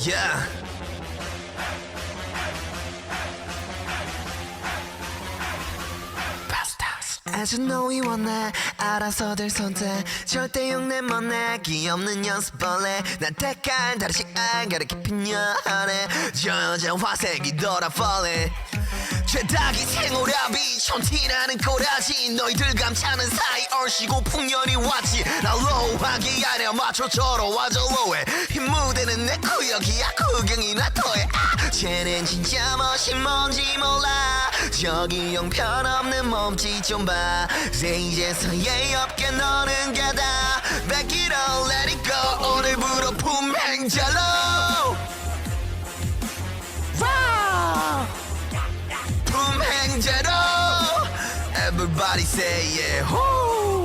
Yeah. 아주 노이 원해 알아서들 선택 절대 용내 못내. 귀없는 연습벌레. 난 택할 다르지 안가를 깊은 여한에. 저 여자 화색이 돌아 falling 죄다기 생오라비 촌티나는 꼬라지. 너희들 감차는 사이 얼씨고 풍년이 왔지. 나 로우하게 아니야. 맞춰 저러와 저로해 이 무대는 내 구역이야. 구경이나 더해. 아, 쟤는 진짜 멋이 뭔지 몰라. 저기 형편없는 몸짓 좀봐. 이제서 예의 없게 너는 가다. Back it up let it go. 오늘부로 품행자로 품행자로? Everybody say yeah 호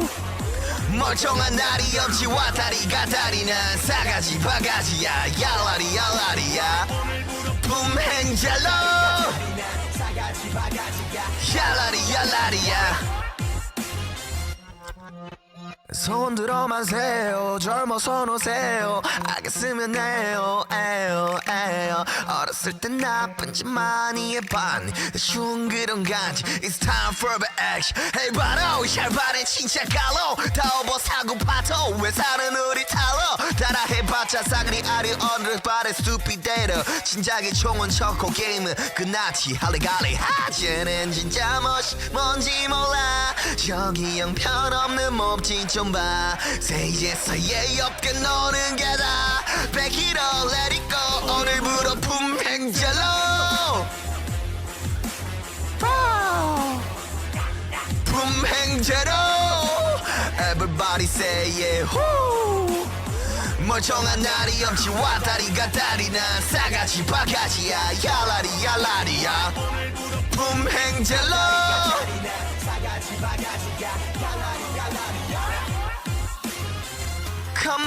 멀쩡한 날이 없지 왔다리 갔다리 난 사가지 바가지야. 야라리 야라리야. 품행자로. 야라리 야라리야. 손 들어 마세요. 젊어서 노세요. 알겠으면 해요 에요 어렸을 땐 나쁜 짓 많이 해봤니 쉬운 그런 간지. It's time for the action. Hey 바로 샬바는 진짜 갈로. 다 업어 사고 파토. 왜 사는 우리 탈로? 따라해봤자 사그리 아리 어느 발에 스투피데르 진작에 총은 쳤고 게임은 끝났지. 할리갈리. 하쟤는 진짜 멋이 뭔지 몰라. 저기 형편없는 몸짓 좀봐. 세 이제서 예의 없게 노는 게다 품행자로? Everybody say yeah woo. 멀쩡한 날이 없지 왔다리 갔다리 난 싸가지 바가지야 야라리 야라리야.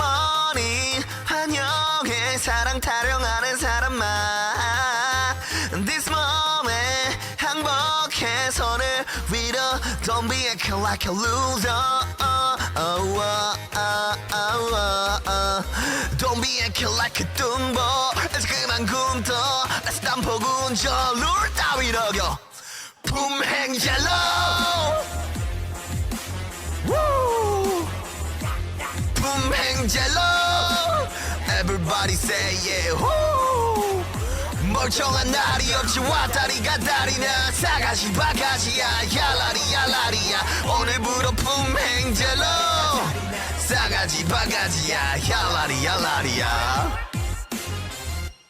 on in. 환영해. 사랑 타령하는 사람만 This moment 행복 해 손을 위로 Don't be acting like a loser uh, oh, uh, uh, uh, uh, uh. Don't be acting like a 뚱보 이제 그만 굶떠 Let's 땀포 군저 룰 따위 어겨 품행자로 Woo! 품행자로 Everybody say yeah woo! 멀쩡한 날이 없지 왔다리 갔다리 나. 사가지 바가지야 야라리 야라리야. 오늘부로 품행자로. 싸가지 바가지야 야라리 야라리야